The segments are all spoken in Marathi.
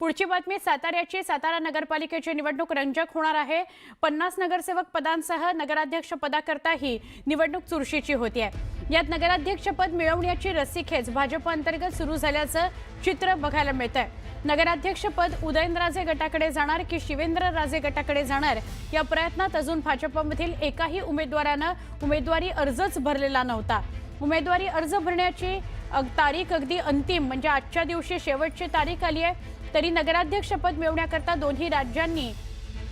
पुढची बातमी साताऱ्याची सातारा नगरपालिकेची निवडणूक रंजक होणार आहे. पन्नास नगरसेवक पदांसह नगराध्यक्ष पदाकरताही निवडणूक चुरशीची होती आहे यात नगराध्यक्षपद मिळवण्याची रस्सीखेच भाजप अंतर्गत सुरू झाल्याचं चित्र बघायला मिळत आहे नगराध्यक्षपद उदयनराजे गटाकडे जाणार की शिवेंद्रराजे गटाकडे जाणार? या प्रयत्नात अजून भाजपमधील एकाही उमेदवारानं उमेदवारी अर्जच भरलेला नव्हता. उमेदवारी अर्ज भरण्याची तारीख अगदी अंतिम म्हणजे आजच्या दिवशी शेवटची तारीख आली आहे तरी नगराध्यक्षपद मिळवण्याकरता दोन्ही राज्यांनी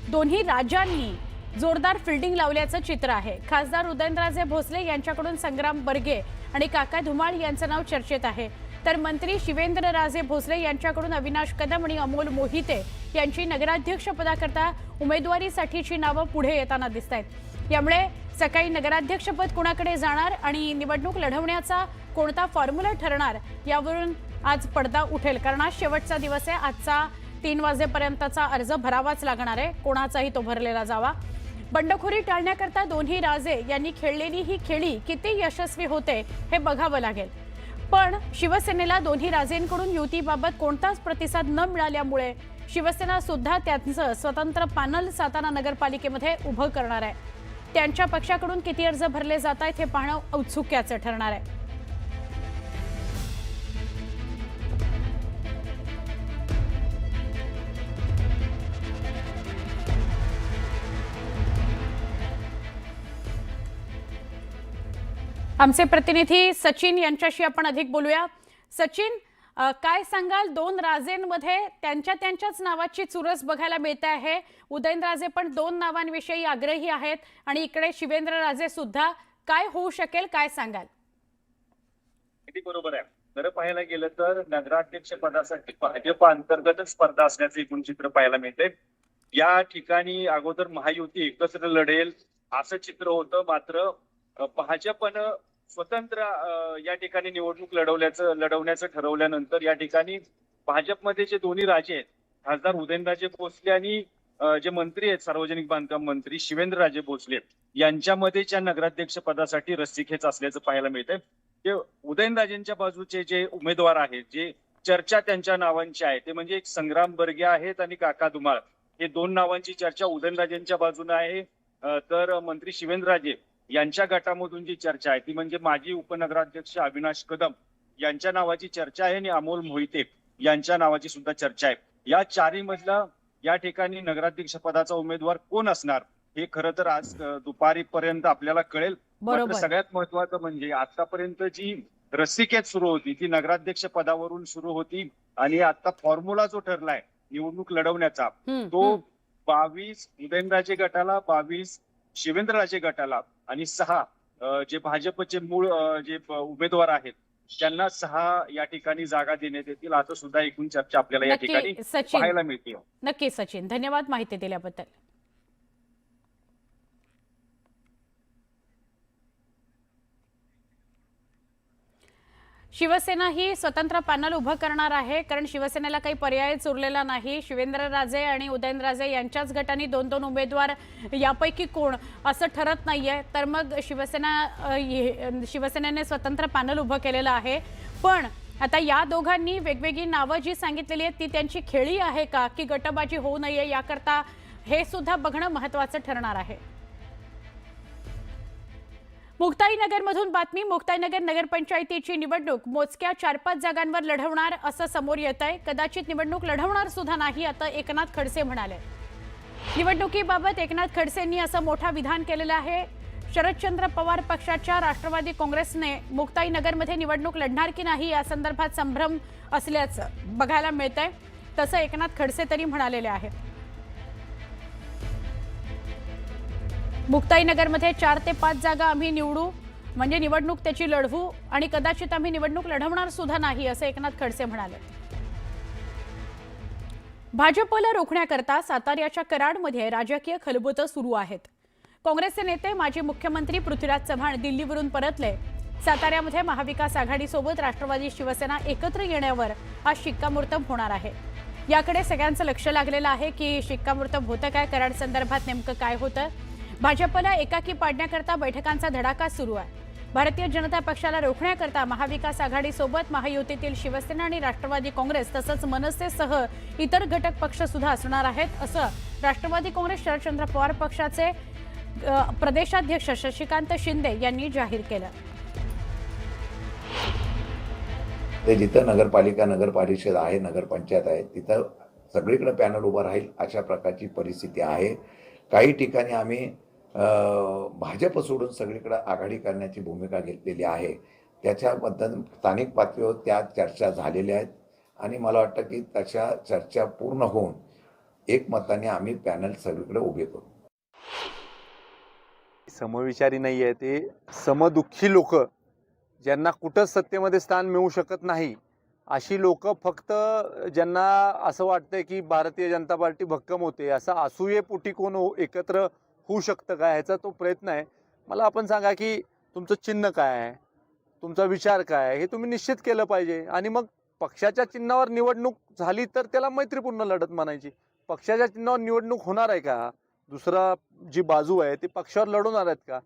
दोन्ही राजांनी जोरदार फिल्डिंग लावल्याचं चित्र आहे. खासदार उदयनराजे भोसले यांच्याकडून संग्राम बर्गे आणि काका धुमाळ यांचं नाव चर्चेत आहे. तर मंत्री शिवेंद्रराजे भोसले यांच्याकडून अविनाश कदम आणि अमोल मोहिते यांची नगराध्यक्षपदाकरता उमेदवारीसाठीची नावं पुढे येताना दिसत आहेत यामुळे सकाळी नगराध्यक्षपद कोणाकडे जाणार आणि निवडणूक लढवण्याचा कोणता फॉर्म्युला ठरणार यावरून आज पडदा उठेल. कारण आज शेवटचा दिवस आहे. आजचा तीन वाजेपर्यंतचा अर्ज भरावाच लागणार आहे. कोणाचाही तो भरलेला जावा. बंडखोरी टाळण्याकरता दोन्ही राजे यांनी खेळलेली ही खेळी किती यशस्वी होते हे बघावं लागेल. पण शिवसेनेला दोन्ही राजेंकडून युतीबाबत कोणताच प्रतिसाद न मिळाल्यामुळे शिवसेना सुद्धा त्यांचं स्वतंत्र पॅनल सातारा नगरपालिकेमध्ये उभं करणार आहे. त्यांच्या पक्षाकडून किती अर्ज भरले जात आहेत हे पाहणं औत्सुक्याचं ठरणार आहे. आमचे प्रतिनिधी सचिन यांच्याशी आपण अधिक बोलूया. सचिन अ, काय सांगाल? दोन राजेंमध्ये त्यांच्या त्यांच्याच नावाची चुरस बघायला मिळते आहे. उदयनराजे पण दोन नावांविषयी आग्रही आहेत आणि इकडे शिवेंद्र राजे सुद्धा. काय होऊ शकेल? काय सांगाल? अगदी बरोबर आहे. खरं पाहायला गेलं तर नगराध्यक्ष पदासाठी भाजप अंतर्गतच स्पर्धा असल्याचं एकूण चित्र पाहायला मिळते या ठिकाणी अगोदर महायुती एकत्र लढेल असं चित्र होतं. मात्र भाजपनं स्वतंत्र या ठिकाणी निवडणूक लढवल्याचं लढवण्याचं ठरवल्यानंतर या ठिकाणी भाजपमध्ये जे दोन्ही राजे आहेत खासदार उदयनराजे भोसले आणि जे मंत्री आहेत सार्वजनिक बांधकाम मंत्री शिवेंद्रराजे भोसले यांच्यामध्येच्या नगराध्यक्ष पदासाठी रस्सीखेच असल्याचं पाहायला मिळतंय. ते उदयनराजेंच्या बाजूचे जे उमेदवार आहेत जे चर्चा त्यांच्या नावांची आहे ते म्हणजे एक संग्राम बर्गे आहेत आणि काका धुमाळ हे दोन नावांची चर्चा उदयनराजेंच्या बाजूने आहे. तर मंत्री शिवेंद्रराजे यांच्या गटामधून जी चर्चा आहे ती म्हणजे माजी उपनगराध्यक्ष अविनाश कदम यांच्या नावाची चर्चा आहे आणि अमोल मोहिते यांच्या नावाची सुद्धा चर्चा आहे. या चारी मधला या ठिकाणी नगराध्यक्ष पदाचा उमेदवार कोण असणार हे खरं तर आज अं, दुपारीपर्यंत आपल्याला कळेल. सगळ्यात महत्वाचं म्हणजे आतापर्यंत जी रस्सिकेत सुरू होती ती नगराध्यक्ष पदावरून सुरू होती आणि आता फॉर्म्युला जो ठरलाय निवडणूक लढवण्याचा तो. बावीस उदयनराजे गटाला बावीस शिवेंद्रराजे गटाला आणि सहा जे भाजपचे मूळ जे उमेदवार आहेत त्यांना सहा या ठिकाणी जागा देण्यात येतील. असं सुद्धा एकूण चर्चा आपल्याला या ठिकाणी पाहायला मिळते. नक्की सचिन. धन्यवाद माहिती दिल्याबद्दल. शिवसेना ही स्वतंत्र पॅनल उभं करणार आहे कारण शिवसेनेला काही पर्यायच उरलेला नाही. शिवेंद्रराजे आणि उदयनराजे यांच्याच गटाने दोन दोन उमेदवार यापैकी कोण असं ठरत नाही आहे तर मग शिवसेना शिवसेनेने स्वतंत्र पॅनल उभं केलेलं आहे. पण आता या दोघांनी वेगवेगळी नावं जी सांगितलेली आहेत ती त्यांची खेळी आहे का की गटबाजी होऊ नये याकरता हे सुद्धा बघणं महत्वाचं ठरणार आहे. मुक्ताईनगरमधून बातमी. मुक्ताईनगर नगरपंचायतीची निवडणूक. मोजक्या चार पाच जागांवर लढवणार असं समोर येत आहे. कदाचित निवडणूक लढवणार सुद्धा नाही आता एकनाथ खडसे म्हणाले. निवडणुकीबाबत एकनाथ खडसेंनी असं मोठा विधान केलेलं आहे. शरदचंद्र पवार पक्षाच्या राष्ट्रवादी काँग्रेसने मुक्ताईनगरमध्ये निवडणूक लढणार की नाही या संदर्भात संभ्रम असल्याचं बघायला मिळत आहे तसं एकनाथ खडसे तरी म्हणालेले आहेत. मुक्ताईनगरमध्ये चार ते पाच जागा आम्ही निवडू म्हणजे निवडणूक त्याची लढवू आणि कदाचित आम्ही निवडणूक लढवणार सुद्धा नाही असं एकनाथ खडसे म्हणाले. भाजपला रोखण्याकरता साताऱ्याच्या कराडमध्ये राजकीय खलबुत सुरू आहेत. काँग्रेसचे नेते माजी मुख्यमंत्री पृथ्वीराज चव्हाण दिल्लीवरून परतले. साताऱ्यामध्ये महाविकास आघाडीसोबत राष्ट्रवादी शिवसेना एकत्र येण्यावर आज शिक्कामोर्तब होणार आहे. याकडे सगळ्यांचं लक्ष लागलेलं आहे की शिक्कामोर्तब होतं काय? कराड संदर्भात नेमकं काय होतं? भाजपला एकाकी पाडण्याकरता बैठकांचा धडाका सुरू आहे. भारतीय जनता पक्षाला रोखण्याकरता महाविकास आघाडीसोबत महायुतीतील शिवसेना आणि राष्ट्रवादी काँग्रेस तसंच मनसेसह इतर घटक पक्ष सुद्धा असणार आहेत असं राष्ट्रवादी काँग्रेस शरदचंद्र पवार पक्षाचे प्रदेशाध्यक्ष शशिकांत शिंदे यांनी जाहीर केलं. ते जिथं नगरपालिका नगर परिषद आहे नगरपंचायत आहे तिथं सगळीकडे पॅनल उभं राहील अशा प्रकारची परिस्थिती आहे. काही ठिकाणी आम्ही भाजप सोडून सगळीकडे आघाडी करण्याची भूमिका घेतलेली आहे. त्याच्याबद्दल स्थानिक पातळीवर त्या चर्चा झालेल्या आहेत आणि मला वाटतं की तशा चर्चा पूर्ण होऊन एकमताने आम्ही पॅनल सगळीकडे उभे करू. समविचारी नाही आहे ते. समदुःखी लोक ज्यांना कुठंच सत्तेमध्ये स्थान मिळू शकत नाही अशी लोक फक्त ज्यांना असं वाटतंय की भारतीय जनता पार्टी भक्कम होते असं असूयेपोटी कोण हो- एकत्र होऊ शकतं का ह्याचा तो प्रयत्न आहे. मला आपण सांगा की तुमचं चिन्ह काय आहे? तुमचा विचार काय आहे? हे तुम्ही निश्चित केलं पाहिजे. आणि मग पक्षाच्या चिन्हावर निवडणूक झाली तर त्याला मैत्रीपूर्ण लढत म्हणायची. पक्षाच्या चिन्हावर निवडणूक होणार आहे का? दुसरा जी बाजू आहे ती पक्षावर लढवणार आहेत का?